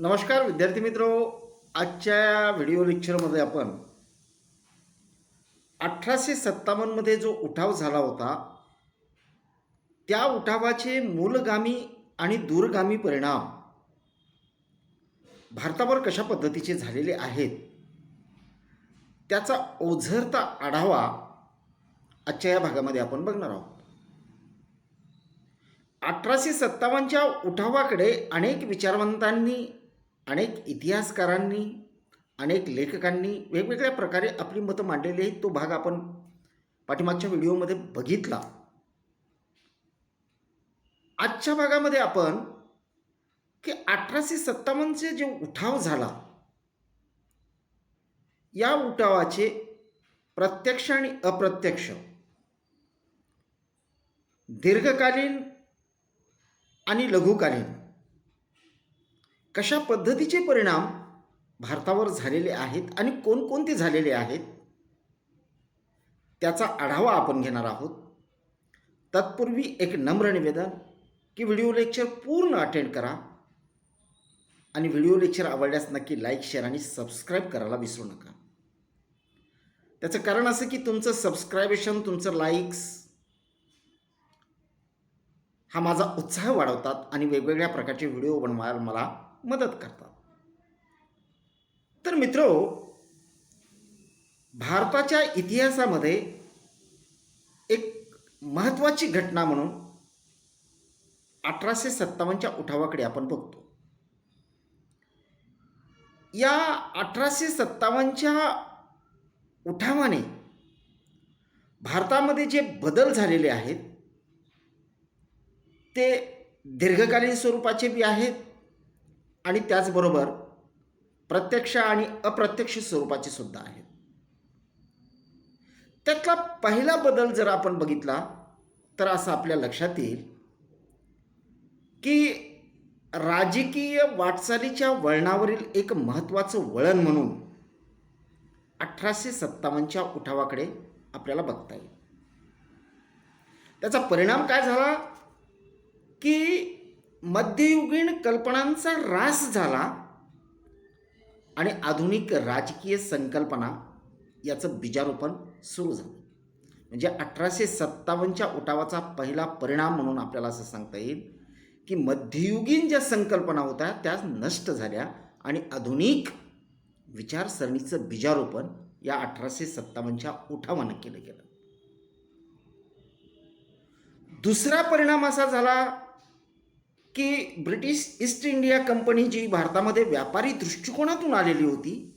नमस्कार विद्यार्थी मित्र. आजच्या या व्हिडिओ लेक्चरमध्ये आपण अठराशे सत्तावन्नमध्ये जो उठाव झाला होता त्या उठावाचे मूलगामी आणि दूरगामी परिणाम भारतावर कशा पद्धतीचे झालेले आहेत त्याचा ओझरता आढावा आजच्या या भागामध्ये आपण बघणार आहोत. अठराशे सत्तावन्नच्या उठावाकडे अनेक विचारवंतांनी अनेक इतिहासकारांनी अनेक लेखकांनी वेगवेगळ्या प्रकारे आपली मतं मांडलेली आहेत. तो भाग आपण पाठीमागच्या व्हिडिओमध्ये बघितला. आजच्या भागामध्ये आपण की अठराशे सत्तावन्नचे जे उठाव झाला या उठावाचे प्रत्यक्ष आणि अप्रत्यक्ष दीर्घकालीन आणि लघुकालीन कशा पद्धतीचे परिणाम भारतावर झालेले आहेत आणि कोणकोणते झालेले आहेत त्याचा आढावा आपण घेणार आहोत. तत्पूर्वी एक नम्र निवेदन की व्हिडिओ लेक्चर पूर्ण अटेंड करा आणि व्हिडिओ लेक्चर आवडल्यास नक्की लाईक शेअर आणि सबस्क्राईब करायला विसरू नका. त्याचं कारण असं की तुमचं सबस्क्रायबेशन तुमचं लाईक्स हा माझा उत्साह वाढवतात आणि वेगवेगळ्या प्रकारचे व्हिडिओ बनवायला मला मदत करतात. तर मित्रो भारताच्या इतिहासामध्ये एक महत्त्वाची घटना म्हणून अठराशे सत्तावन्नच्या उठावाकडे आपण बघतो. या अठराशे सत्तावन्नच्या उठावाने भारतामध्ये जे बदल झालेले आहेत ते दीर्घकालीन स्वरूपाचे बी आहेत आणि त्याचबरोबर प्रत्यक्ष आणि अप्रत्यक्ष स्वरूपाचे सुद्धा आहेत त्यातला पहिला बदल जर आपण बघितला तर असं आपल्या लक्षात येईल की राजकीय वाटचालीच्या वळणावरील एक महत्त्वाचं वळण म्हणून अठराशे सत्तावन्नच्या उठावाकडे आपल्याला बघता येईल. त्याचा परिणाम काय झाला? की मध्ययुगीन कल्पनांचा ऱ्हास झाला आणि आधुनिक राजकीय संकल्पना याचं बीजारोपण सुरू झालं. म्हणजे अठराशे सत्तावन्नच्या उठावाचा पहिला परिणाम म्हणून आपल्याला असं सांगता येईल की मध्ययुगीन ज्या संकल्पना होत्या त्या नष्ट झाल्या आणि आधुनिक विचारसरणीचं बीजारोपण या अठराशे सत्तावन्नच्या उठावानं केलं गेलं. दुसरा परिणाम असा झाला की ब्रिटिश ईस्ट इंडिया कंपनी जी भारतामध्ये व्यापारी दृष्टिकोनातून आलेली होती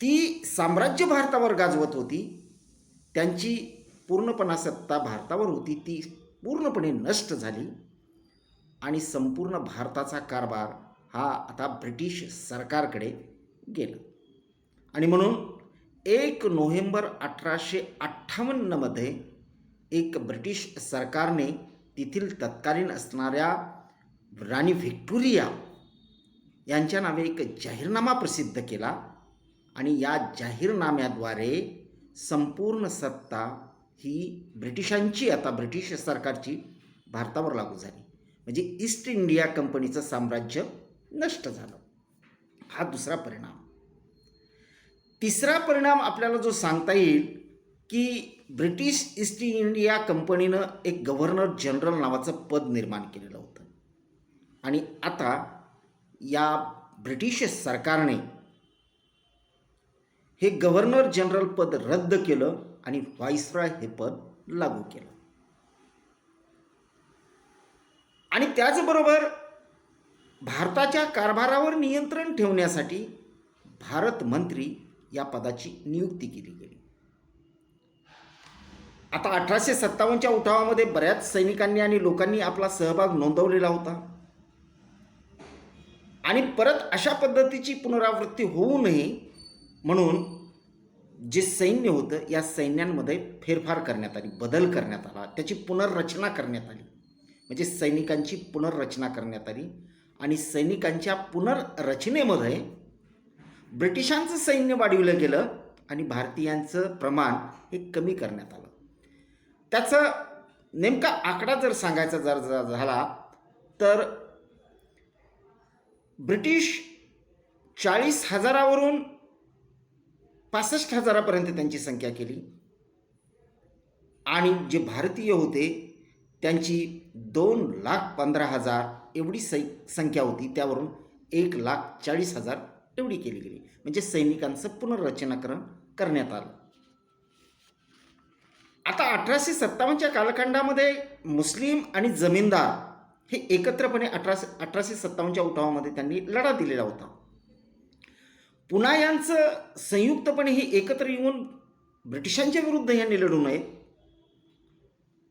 ती साम्राज्य भारतावर गाजवत होती त्यांची पूर्णपणा सत्ता भारतावर होती ती पूर्णपणे नष्ट झाली आणि संपूर्ण भारताचा कारभार हा आता ब्रिटिश सरकारकडे गेला. आणि म्हणून एक नोव्हेंबर अठराशे अठ्ठावन्नमध्ये एक ब्रिटिश सरकारने तेथील तत्कालीन असणाऱ्या राणी व्हिक्टोरिया यांच्या नावे एक जाहीरनामा प्रसिद्ध केला आणि या जाहीरनाम्याद्वारे संपूर्ण सत्ता ही ब्रिटिशांची आता ब्रिटिश सरकारची भारतावर लागू झाली. म्हणजे ईस्ट इंडिया कंपनीचं साम्राज्य नष्ट झालं. हा दुसरा परिणाम. तिसरा परिणाम आपल्याला जो सांगता येईल की ब्रिटिश ईस्ट इंडिया कंपनीनं एक गव्हर्नर जनरल नावाचं पद निर्माण केलेलं होतं. आणि आता या ब्रिटिश सरकारने हे गव्हर्नर जनरल पद रद्द केलं आणि व्हाईसरॉय हे पद लागू केलं. आणि त्याचबरोबर भारताच्या कारभारावर नियंत्रण ठेवण्यासाठी भारत मंत्री या पदाची नियुक्ती केली गेली. आता अठराशे सत्तावन्नच्या उठावामध्ये बऱ्याच सैनिकांनी आणि लोकांनी आपला सहभाग नोंदवलेला होता. आणि परत अशा पद्धतीची पुनरावृत्ती होऊ नये म्हणून जे सैन्य होतं या सैन्यांमध्ये फेरफार करण्यात आली बदल करण्यात आला त्याची पुनर्रचना करण्यात आली. म्हणजे सैनिकांची पुनर्रचना करण्यात आली आणि सैनिकांच्या पुनर्रचनेमध्ये ब्रिटिशांचं सैन्य वाढवलं गेलं आणि भारतीयांचं प्रमाण हे कमी करण्यात आलं. त्याचं नेमका आकडा जर सांगायचा जर जर झाला तर ब्रिटिश चाळीस हजारावरून पासष्ट हजारापर्यंत त्यांची संख्या केली. आणि जे भारतीय होते त्यांची दोन लाख पंधरा हजार एवढी सै संख्या होती त्यावरून एक लाख चाळीस हजार एवढी केली गेली. म्हणजे सैनिकांचं पुनर्रचनाकरण करण्यात आलं. आता अठराशे सत्तावन्नच्या कालखंडामध्ये मुस्लिम आणि जमीनदार हे एकत्रपणे अठराशे अठराशे सत्तावन्नच्या उठावामध्ये त्यांनी लढा दिलेला होता. पुन्हा यांचं संयुक्तपणे हे एकत्र येऊन ब्रिटिशांच्या विरुद्ध यांनी लढू नये.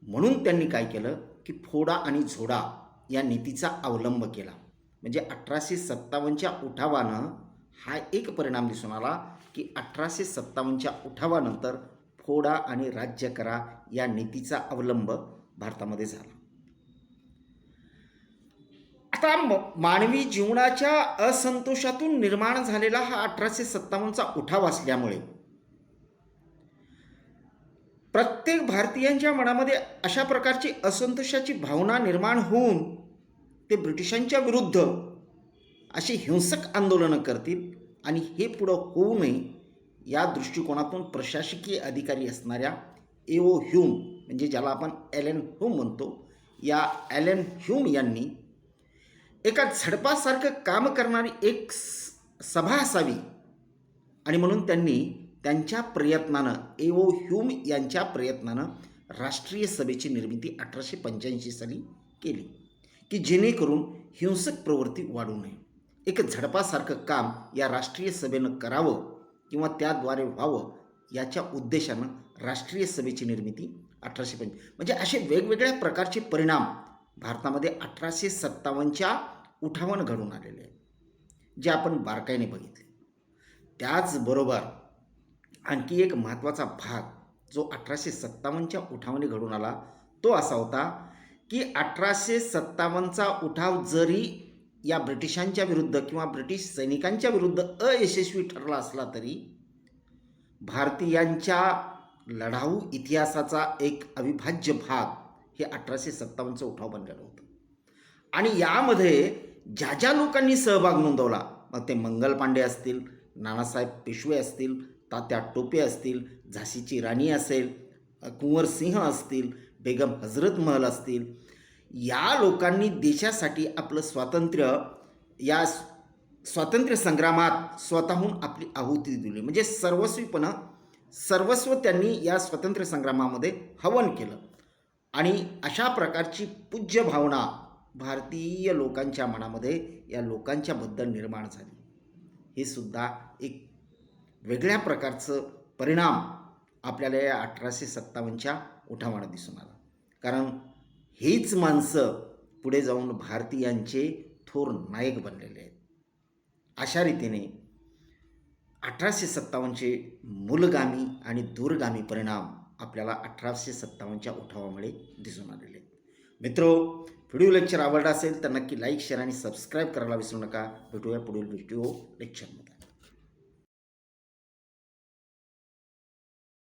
म्हणून त्यांनी काय केलं की फोडा आणि झोडा या नीतीचा अवलंब केला. म्हणजे अठराशे सत्तावन्नच्या उठावानं हा एक परिणाम दिसून आला की अठराशे सत्तावन्नच्या उठावानंतर फोडा आणि राज्य करा या नीतीचा अवलंब भारतामध्ये झाला. आता मानवी जीवनाच्या असंतोषातून निर्माण झालेला हा अठराशे सत्तावन्नचा उठाव असल्यामुळे प्रत्येक भारतीयांच्या मनामध्ये अशा प्रकारची असंतोषाची भावना निर्माण होऊन ते ब्रिटिशांच्या विरुद्ध अशी हिंसक आंदोलनं करतील आणि हे पुढं होऊ नये या दृष्टिकोनातून प्रशासकीय अधिकारी असणाऱ्या एओ ह्यूम म्हणजे ज्याला आपण ॲलेन ह्यूम म्हणतो या ॲलेन ह्यूम यांनी एका झडपासारखं काम करणारी एक स- सभा असावी. आणि म्हणून त्यांनी त्यांच्या प्रयत्नानं एओ ह्यूम यांच्या प्रयत्नानं राष्ट्रीय सभेची निर्मिती अठराशे पंच्याऐंशी साली केली की जेणेकरून हिंसक प्रवृत्ती वाढू नये. एक झडपासारखं काम या राष्ट्रीय सभेनं करावं किंवा त्याद्वारे व्हावं याच्या उद्देशानं राष्ट्रीय सभेची निर्मिती अठराशे पंच म्हणजे असे वेगवेगळ्या प्रकारचे परिणाम भारतामध्ये अठराशे सत्तावन्नच्या उठावण घडून आलेले आहे जे आपण बारकाईने बघितले. त्याचबरोबर आणखी एक महत्त्वाचा भाग जो अठराशे सत्तावन्नच्या उठावाने घडून आला तो असा होता की अठराशे सत्तावन्नचा उठाव जरी या ब्रिटिशांच्या विरुद्ध किंवा ब्रिटिश सैनिकांच्या विरुद्ध अयशस्वी ठरला असला तरी भारतीयांच्या लढाऊ इतिहासाचा एक अविभाज्य भाग हे अठराशे सत्तावन्नचं उठाव बनलेलं होतं. आणि यामध्ये ज्या ज्या लोकांनी सहभाग नोंदवला मग ते मंगल पांडे असतील नानासाहेब पेशवे असतील तात्या टोपे असतील झाशीची राणी असेल कुंवर सिंह असतील बेगम हजरत महल असतील या लोकांनी देशासाठी आपलं स्वातंत्र्य या स्वातंत्र्य संग्रामात स्वतःहून आपली आहुती दिली. म्हणजे सर्वस्वीपणं सर्वस्व त्यांनी या स्वातंत्र्य संग्रामामध्ये हवन केलं. आणि अशा प्रकारची पूज्य भावना भारतीय लोकांच्या मनामध्ये या लोकांच्याबद्दल निर्माण झाली. हे सुद्धा एक वेगळ्या प्रकारचं परिणाम आपल्याला या अठराशे सत्तावन्नच्या उठावानं दिसून आला. कारण हीच माणसं पुढे जाऊन भारतीयांचे थोर नायक बनलेले आहेत. अशा रीतीने अठराशे सत्तावन्नचे मूलगामी आणि दूरगामी परिणाम आपल्याला अठराशे सत्तावन्नच्या उठावामुळे दिसून आलेले आहेत. मित्रो व्हिडिओ लेक्चर आवडला असेल तर नक्की लाईक शेअर आणि सबस्क्राईब करायला विसरू नका. भेटूया पुढील व्हिडिओ लेक्चरमध्ये.